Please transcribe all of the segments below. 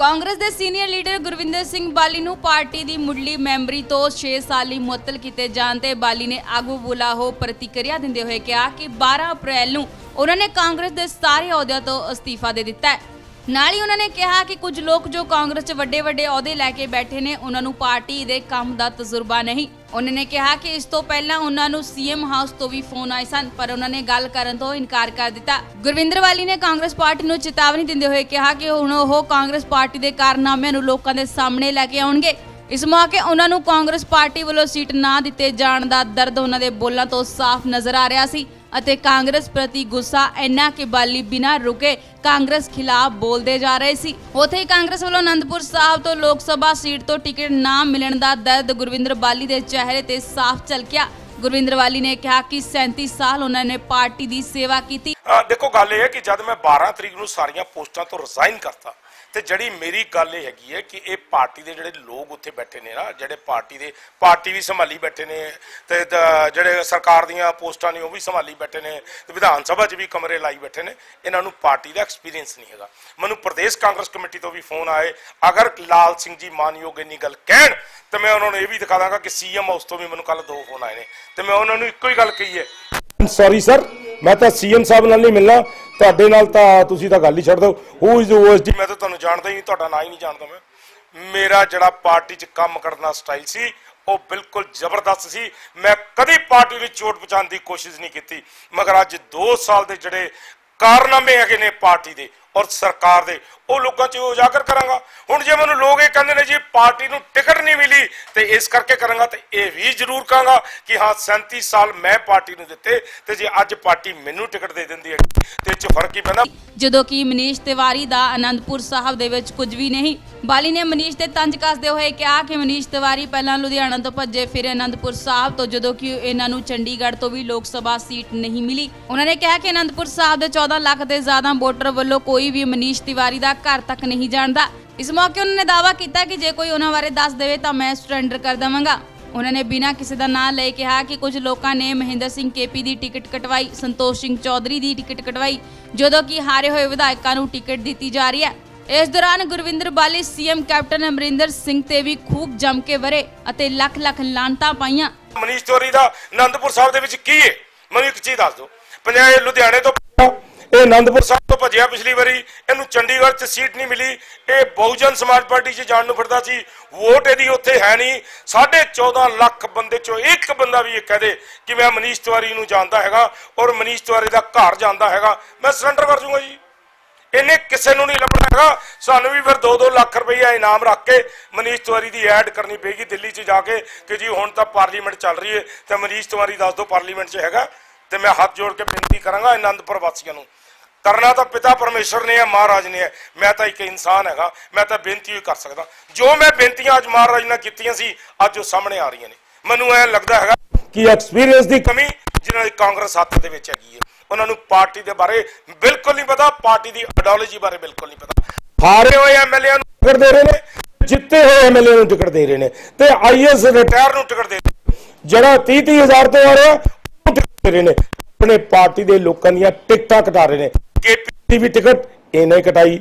ਕਾਂਗਰਸ ਦੇ senior leader Gurvinder Singh ਬਾਲੀ ਨੂੰ ਪਾਰਟੀ ਦੀ ਮੁੱਢਲੀ ਮੈਂਬਰੀ ਤੋਂ 6 ਲਈ ਮੁਅੱਤਲ ਕੀਤੇ ਜਾਣ ਤੇ ਬਾਲੀ ਨੇ ਆਗੂ ਬੁਲਾਹੋ ਪ੍ਰਤੀਕਿਰਿਆ ਦਿੰਦੇ ਹੋਏ ਕਿਹਾ ਕਿ 12 ਅਪ੍ਰੈਲ ਨੂੰ ਉਹਨਾਂ ਨੇ ਕਾਂਗਰਸ ਦੇ ਸਾਰੇ ਅਹੁਦਿਆਂ ਤੋਂ ਅਸਤੀਫਾ ਦੇ ਦਿੱਤਾ ਹੈ। ਨਾਲ ਹੀ ਉਹਨਾਂ ਨੇ ਕਿਹਾ ਕਿ ਕੁਝ ਲੋਕ ਜੋ ਕਾਂਗਰਸ 'ਚ ਵੱਡੇ ਵੱਡੇ ਅਹੁਦੇ ਲੈ ਕੇ ਬੈਠੇ ਨੇ, ਉਹਨਾਂ ਨੂੰ ਪਾਰਟੀ ਦੇ ਕੰਮ ਦਾ ਤਜਰਬਾ ਨਹੀਂ। ਉਹਨਾਂ ਨੇ ਕਿਹਾ ਕਿ ਇਸ ਤੋਂ ਪਹਿਲਾਂ ਉਹਨਾਂ ਨੂੰ ਸੀਐਮ ਹਾਊਸ ਤੋਂ ਵੀ ਫੋਨ ਆਏ ਸਨ, ਪਰ ਉਹਨਾਂ ਨੇ ਗੱਲ ਕਰਨ ਤੋਂ ਇਨਕਾਰ ਕਰ ਦਿੱਤਾ। ਗੁਰਵਿੰਦਰ ਵਾਲੀ ਨੇ ਕਾਂਗਰਸ ਪਾਰਟੀ ਨੂੰ ਚੇਤਾਵਨੀ ਦਿੰਦੇ ਹੋਏ ਕਿਹਾ ਕਿ ਹੁਣ ਉਹ ਕਾਂਗਰਸ ਪਾਰਟੀ ਦੇ ਕਾਰਨਾਮਿਆਂ ਨੂੰ ਲੋਕਾਂ ਦੇ ਸਾਹਮਣੇ ਲੈ ਕੇ ਆਉਣਗੇ। ਇਸ ਮੌਕੇ ਉਹਨਾਂ ਨੂੰ ਕਾਂਗਰਸ ਪਾਰਟੀ ਵੱਲੋਂ ਸੀਟ ਨਾ ਦਿੱਤੇ ਜਾਣ ਦਾ ਦਰਦ ਉਹਨਾਂ ਦੇ ਬੋਲਾਂ ਤੋਂ ਸਾਫ਼ ਨਜ਼ਰ ਆ ਰਿਹਾ ਸੀ। ਅਤੇ ਕਾਂਗਰਸ ਪ੍ਰਤੀ ਗੁੱਸਾ ਇੰਨਾ ਕਿ ਬਾਲੀ ਬਿਨਾਂ ਰੁਕੇ ਕਾਂਗਰਸ ਖਿਲਾਫ ਬੋਲਦੇ ਜਾ ਰਹੇ ਸੀ। ਉੱਥੇ ਕਾਂਗਰਸ ਵੱਲੋਂ ਅਨੰਦਪੁਰ ਸਾਹਿਬ ਤੋਂ ਲੋਕ ਸਭਾ ਸੀਟ ਤੋਂ ਟਿਕਟ ਨਾ ਮਿਲਣ ਦਾ ਦਰਦ ਗੁਰਵਿੰਦਰ ਬਾਲੀ ਦੇ ਚਿਹਰੇ ਤੇ ਸਾਫ਼ ਝਲਕਿਆ। ਗੁਰਵਿੰਦਰ ਵਾਲੀ ਨੇ ਕਿਹਾ ਕਿ 37 ਸਾਲ ਉਹਨਾਂ ਨੇ ਪਾਰਟੀ ਦੀ ਸੇਵਾ ਕੀਤੀ। ਦੇਖੋ, ਗੱਲ ਇਹ ਹੈ ਕਿ ਜਦ ਮੈਂ 12 ਤਰੀਕ ਨੂੰ ਸਾਰੀਆਂ ਪੋਸਟਾਂ ਤੋਂ ਰਿਜ਼ਾਈਨ ਕਰਤਾ, ਤੇ ਜਿਹੜੀ ਮੇਰੀ ਗੱਲ ਇਹ ਹੈਗੀ ਹੈ ਕਿ ਇਹ ਪਾਰਟੀ ਦੇ ਜਿਹੜੇ ਲੋਕ ਉੱਥੇ ਬੈਠੇ ਨੇ ਨਾ, ਜਿਹੜੇ ਪਾਰਟੀ ਦੇ, ਪਾਰਟੀ ਵੀ ਸੰਭਾਲੀ ਬੈਠੇ ਨੇ, ਤੇ ਜਿਹੜੇ ਸਰਕਾਰ ਦੀਆਂ ਪੋਸਟਾਂ ਨੇ ਉਹ ਵੀ ਸੰਭਾਲੀ ਬੈਠੇ ਨੇ, ਤੇ ਵਿਧਾਨ ਸਭਾ 'ਚ ਵੀ ਕਮਰੇ ਲਾਈ ਬੈਠੇ ਨੇ, ਇਹਨਾਂ ਨੂੰ ਪਾਰਟੀ ਦਾ ਐਕਸਪੀਰੀਅੰਸ ਨਹੀਂ ਹੈਗਾ। ਮੈਨੂੰ ਪ੍ਰਦੇਸ਼ ਕਾਂਗਰਸ ਕਮੇਟੀ ਤੋਂ ਵੀ ਫੋਨ ਆਏ, ਅਗਰ ਲਾਲ ਸਿੰਘ ਜੀ ਮਾਨਯੋਗ ਇੰਨੀ ਗੱਲ ਕਹਿਣ, ਤੇ ਮੈਂ ਉਹਨਾਂ ਨੂੰ ਇਹ ਵੀ ਦਿਖਾ ਦਾਂਗਾ ਕਿ ਸੀਐਮ ਹਾਊਸ ਤੋਂ ਵੀ ਮੈਨੂੰ ਕੱਲ ਦੋ ਫੋਨ ਆਏ ਨੇ। ਤੇ ਮੈਂ ਉਹਨਾਂ ਨੂੰ ਇੱਕੋ ਹੀ ਗੱਲ ਕਹੀ ਹੈ। ਸੌਰੀ ਸਰ ਮੈਂ ਤਾਂ ਸੀਐਮ ਸਾਹਿਬ ਨਾਲ ਨਹੀਂ ਮਿਲਣਾ। ਤੁਹਾਡੇ ਨਾਲ ਤਾਂ ਤੁਸੀਂ ਤਾਂ ਗੱਲ ਹੀ ਛੱਡ ਦਿਓ। ਹੂ ਇਜ਼ ਓਐਸਡੀ ਮੈਂ ਤਾਂ ਤੁਹਾਨੂੰ ਜਾਣਦਾ ਹੀ ਨਹੀਂ ਤੁਹਾਡਾ ਨਾਂ ਹੀ ਨਹੀਂ ਜਾਣਦਾ ਮੈਂ। ਮੇਰਾ ਜਿਹੜਾ ਪਾਰਟੀ 'ਚ ਕੰਮ ਕਰਨ ਦਾ ਸਟਾਈਲ ਸੀ ਉਹ ਬਿਲਕੁਲ ਜ਼ਬਰਦਸਤ ਸੀ। ਮੈਂ ਕਦੀ ਪਾਰਟੀ ਨੂੰ ਚੋਟ ਪਹੁੰਚਾਉਣ ਦੀ ਕੋਸ਼ਿਸ਼ ਨਹੀਂ ਕੀਤੀ। ਮਗਰ ਅੱਜ 2 ਸਾਲ ਦੇ ਜਿਹੜੇ ਕਾਰਨਾਮੇ ਹੈਗੇ ਨੇ ਪਾਰਟੀ ਦੇ ਔਰ ਸਰਕਾਰ ਦੇ, ਉਹ ਲੋਕਾਂ 'ਚ ਉਜਾਗਰ ਕਰਾਂਗਾ। ਹੁਣ ਜੇ ਮੈਨੂੰ ਲੋਕ ਇਹ ਕਹਿੰਦੇ ਨੇ ਜੀ, ਪਾਰਟੀ ਨੂੰ ਟਿਕਟ ਨਹੀਂ ਮਿਲੀ, ਤੇ ਇਸ ਕਰਕੇ ਕਰਾਂਗਾ, ਤੇ ਇਹ ਵੀ ਜ਼ਰੂਰ ਕਹਾਂਗਾ ਕਿ ਹਾਂ 37 ਸਾਲ ਮੈਂ ਪਾਰਟੀ ਨੂੰ ਦਿੱਤੇ, ਤੇ ਜੇ ਅੱਜ ਪਾਰਟੀ ਮੈਨੂੰ ਟਿਕਟ ਦੇ ਦਿੰਦੀ ਹੈ, ਤੇ ਇਹ 'ਚ ਫ਼ਰਕ ਹੀ ਪੈਂਦਾ। ਜਦੋਂ ਕਿ ਮਨੀਸ਼ ਤਿਵਾਰੀ ਦਾ ਅਨੰਦਪੁਰ ਸਾਹਿਬ ਦੇ ਵਿੱਚ ਕੁਝ ਵੀ ਨਹੀਂ ਬਾਲੀ ਨੇ ਮਨੀਸ਼ ਤੇ ਤੰਜ ਕੱਸਦੇ ਹੋਏ ਕਿਹਾ ਕਿ ਮਨੀਸ਼ ਤਿਵਾਰੀ ਪਹਿਲਾਂ ਲੁਧਿਆਣਾ ਤੋਂ ਭੱਜੇ, ਫਿਰ ਅਨੰਦਪੁਰ ਸਾਹਿਬ ਤੋਂ, ਜਦੋਂ ਕਿ ਇਹਨਾਂ ਨੂੰ ਚੰਡੀਗੜ੍ਹ ਤੋਂ ਵੀ ਲੋਕ ਸਭਾ ਸੀਟ ਨਹੀਂ ਮਿਲੀ। ਉਹਨਾਂ ਨੇ ਕਿਹਾ ਕਿ ਅਨੰਦਪੁਰ ਸਾਹਿਬ ਦੇ 14 ਲੱਖ ਦੇ ਜ਼ਿਆਦਾ ਵੋਟਰ ਵੱਲੋਂ ਕੋਈ ਵੀ ਮਨੀਸ਼ ਤਿਵਾਰੀ ਦਾ ਘਰ ਤੱਕ ਨਹੀਂ ਜਾਣਦਾ। ਇਸ ਮੌਕੇ ਉਹਨਾਂ ਨੇ ਦਾਅਵਾ ਕੀਤਾ ਕਿ ਜੇ ਕੋਈ ਉਹਨਾਂ ਬਾਰੇ ਦੱਸ ਦੇਵੇ ਤਾਂ ਮੈਂ ਸਰੈਂਡਰ ਕਰ ਦੇਵਾਂਗਾ। ਉਹਨਾਂ ਨੇ ਬਿਨਾਂ ਕਿਸੇ ਦਾ ਨਾਂ ਲਏ ਕਿਹਾ ਕਿ ਕੁਝ ਲੋਕਾਂ ਨੇ ਮਹਿੰਦਰ ਸਿੰਘ ਕੇਪੀ ਦੀ ਟਿਕਟ ਕਟਵਾਈ, ਸੰਤੋਸ਼ ਸਿੰਘ ਚੌਧਰੀ ਦੀ ਟਿਕਟ ਕਟਵਾਈ, ਜਦੋਂ ਕਿ ਹਾਰੇ ਹੋਏ ਵਿਧਾਇਕਾਂ ਨੂੰ ਟਿਕਟ ਦਿੱਤੀ ਜਾ ਰਹੀ ਹੈ। ਇਸ ਦੌਰਾਨ ਗੁਰਵਿੰਦਰ ਬਾਲੀ, ਸੀਐਮ ਕੈਪਟਨ ਅਮਰਿੰਦਰ ਸਿੰਘ ਤੇ ਵੀ ਖੂਬ ਜੰਮ ਕੇ ਵਰੇ ਅਤੇ ਲੱਖ ਲੱਖ ਲਾਂਤਾਂ ਪਾਈਆਂ। ਮਨੀਸ਼ ਤਿਵਾਰੀ ਦਾ ਆਨੰਦਪੁਰ ਸਾਹਿਬ ਦੇ ਵਿੱਚ ਕੀ ਹੈ ਮੈਨੂੰ ਇੱਕ ਚੀਜ਼ ਦੱਸ ਦਿਓ। ਪੰਜਾਬ ਲੁਧਿਆਣੇ ਤੋਂ ਇਹ ਆਨੰਦਪੁਰ ਸਾਹਿਬ ਤੋਂ ਭੱਜਿਆ ਪਿਛਲੀ ਵਾਰੀ, ਇਹਨੂੰ ਚੰਡੀਗੜ੍ਹ 'ਚ ਸੀਟ ਨਹੀਂ ਮਿਲੀ। ਇਹ ਬਹੁਜਨ ਸਮਾਜ ਪਾਰਟੀ 'ਚ ਜਾਣ ਨੂੰ ਫਿਰਦਾ ਸੀ। ਵੋਟ ਇਹਦੀ ਉੱਥੇ ਹੈ ਨਹੀਂ। 14.5 ਲੱਖ ਬੰਦੇ 'ਚੋਂ ਇੱਕ ਬੰਦਾ ਵੀ ਇਹ ਕਹਦੇ ਕਿ ਮੈਂ ਮਨੀਸ਼ ਤਿਵਾਰੀ ਨੂੰ ਜਾਣਦਾ ਹੈਗਾ ਔਰ ਮਨੀਸ਼ ਤਿਵਾਰੀ ਦਾ ਘਰ ਜਾਣਦਾ ਹੈਗਾ। ਮੈਂ ਸਰੈਂਡਰ ਕਰ ਦੂੰਗਾ ਜੀ। ਇਹਨੇ ਕਿਸੇ ਨੂੰ ਨਹੀਂ ਲੱਭਣਾ ਹੈਗਾ। ਸਾਨੂੰ ਵੀ ਫਿਰ 2-2 ਲੱਖ ਰੁਪਈਆ ਇਨਾਮ ਰੱਖ ਕੇ ਮਨੀਸ਼ ਤਿਵਾਰੀ ਦੀ ਐਡ ਕਰਨੀ ਪਏਗੀ ਦਿੱਲੀ 'ਚ ਜਾ ਕੇ ਕਿ ਜੀ ਹੁਣ ਤਾਂ ਪਾਰਲੀਮੈਂਟ ਚੱਲ ਰਹੀ ਹੈ ਤੇ ਮਨੀਸ਼ ਤਿਵਾਰੀ ਦੱਸ ਦਿਓ ਪਾਰਲੀਮੈਂਟ 'ਚ ਹੈਗਾ ਤੇ ਮੈਂ ਹੱਥ ਜੋੜ ਕੇ ਬੇਨਤੀ ਕਰਾਂਗਾ ਆਨੰਦਪੁਰ ਵਾਸੀਆਂ ਨੂੰ। ਕਰਨਾ ਤਾਂ ਪਿਤਾ ਪਰਮੇਸ਼ਰ ਨੇ ਹੈ ਮਹਾਰਾਜ ਨੇ ਹੈ ਮੈਂ ਤਾਂ ਇੱਕ ਇਨਸਾਨ ਹੈਗਾ ਮੈਂ ਤਾਂ ਬੇਨਤੀ ਹੀ ਕਰ ਸਕਦਾ। ਜੋ ਮੈਂ ਬੇਨਤੀਆਂ ਅੱਜ ਮਹਾਰਾਜ ਨਾਲ ਕੀਤੀਆਂ ਸੀ ਅੱਜ ਉਹ ਸਾਹਮਣੇ ਆ ਰਹੀਆਂ ਨੇ। ਮੈਨੂੰ ਐ ਲੱਗਦਾ ਹੈਗਾ ਕਿ ਐਕਸਪੀਰੀਅੰਸ ਦੀ ਕਮੀ ਜਿਨ੍ਹਾਂ ਦੀ ਕਾਂਗਰਸ ਹੱਥ ਦੇ ਵਿੱਚ ਹੈਗੀ ਹੈ। ਉਹਨਾਂ ਨੂੰ ਪਾਰਟੀ ਦੇ ਬਾਰੇ ਬਿਲਕੁਲ ਨਹੀਂ ਪਤਾ, ਪਾਰਟੀ ਦੀ ਆਈਡੀਓਲੋਜੀ ਬਾਰੇ ਬਿਲਕੁਲ ਨਹੀਂ ਪਤਾ। ਹਾਰੇ ਹੋਏ ਐਮਐਲਏ ਨੂੰ ਟਿਕਟ ਦੇ ਰਹੇ ਨੇ, ਜਿੱਤੇ ਹੋਏ ਐਮਐਲਏ ਨੂੰ ਟਿਕਟ ਦੇ ਰਹੇ ਨੇ ਤੇ ਆਈਐਸ ਰਿਟਾਇਰ ਨੂੰ ਟਿਕਟ ਦੇ ਰਹੇ ਜਿਹੜਾ 30 30 ਤੋਂ ਆ ਰਿਹਾ, ਉਹ ਟਿਕਟ ਦੇ ਰਹੇ ਨੇ। ਆਪਣੇ ਪਾਰਟੀ ਦੇ ਲੋਕਾਂ ਦੀਆਂ ਟਿਕਟਾਂ ਕਟਾ ਰਹੇ ਨੇ। ਕੇਪੀ ਵੀ ਟਿਕਟ, ਇਹਨੇ ਕਟਾਈ।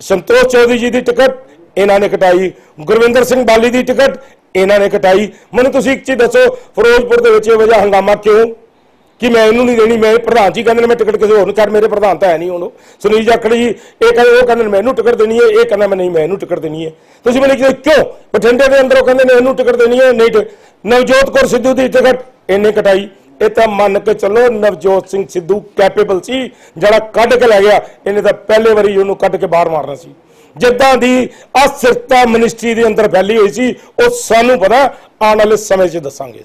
ਸੰਤੋਸ਼ ਚੌਧਰੀ ਜੀ ਦੀ ਟਿਕਟ, ਇਹਨਾਂ ਨੇ ਕਟਾਈ। ਗੁਰਵਿੰਦਰ ਸਿੰਘ ਬਾਲੀ ਦੀ ਟਿਕਟ, ਇਹਨਾਂ ਨੇ ਕਟਾਈ। ਮੈਨੂੰ ਤੁਸੀਂ ਇੱਕ ਚੀਜ਼ ਦੱਸੋ, ਫਿਰੋਜ਼ਪੁਰ ਦੇ ਵਿੱਚ ਇਹ ਵਜ੍ਹਾ ਹੰਗਾਮਾ ਕਿਉਂ? ਕਿ ਮੈਂ ਇਹਨੂੰ ਨਹੀਂ ਦੇਣੀ, ਮੈਂ ਪ੍ਰਧਾਨ ਜੀ ਕਹਿੰਦੇ ਨੇ ਮੈਂ ਟਿਕਟ ਕਿਸੇ ਹੋਰ ਨੂੰ ਛੱਡ ਮੇਰੇ ਪ੍ਰਧਾਨ ਤਾਂ ਹੈ ਨਹੀਂ ਹੁਣ ਸੁਨੀਲ ਜਾਖੜ ਜੀ, ਇਹ ਕਹਿੰਦੇ, ਉਹ ਕਹਿੰਦੇ ਨੇ ਮੈਨੂੰ ਟਿਕਟ ਦੇਣੀ ਹੈ, ਇਹ ਕਹਿੰਦਾ ਮੈਂ ਨਹੀਂ, ਮੈਂ ਇਹਨੂੰ ਟਿਕਟ ਦੇਣੀ ਹੈ। ਤੁਸੀਂ ਮੈਨੂੰ ਕਿਹਾ ਕਿਉਂ ਬਠਿੰਡੇ ਦੇ ਅੰਦਰ ਉਹ ਕਹਿੰਦੇ ਨੇ ਇਹਨੂੰ ਟਿਕਟ ਦੇਣੀ ਹੈ? ਨਹੀਂ ਟਿ- ਨਵਜੋਤ ਕੌਰ ਸਿੱਧੂ ਦੀ ਟਿਕਟ ਇਹਨੇ ਕਟਾਈ। ਇਹ ਤਾਂ ਮੰਨ ਕੇ ਚੱਲੋ ਨਵਜੋਤ ਸਿੰਘ ਸਿੱਧੂ ਕੈਪੇਬਲ ਸੀ, ਜਿਹੜਾ ਕੱਢ ਕੇ ਲੈ ਗਿਆ। ਇਹਨੇ ਤਾਂ ਪਹਿਲੇ ਵਾਰੀ ਉਹਨੂੰ ਕੱਢ ਕੇ ਬਾਹਰ ਮਾਰਨਾ ਸੀ। ਜਿੱਦਾਂ ਦੀ ਅਸਰਤਾ ਮਿਨਿਸਟਰੀ ਦੇ ਅੰਦਰ ਫੈਲੀ ਹੋਈ ਸੀ, ਉਹ ਸਾਨੂੰ ਪਤਾ, ਆਉਣ ਵਾਲੇ ਸਮੇਂ 'ਚ ਦੱਸਾਂਗੇ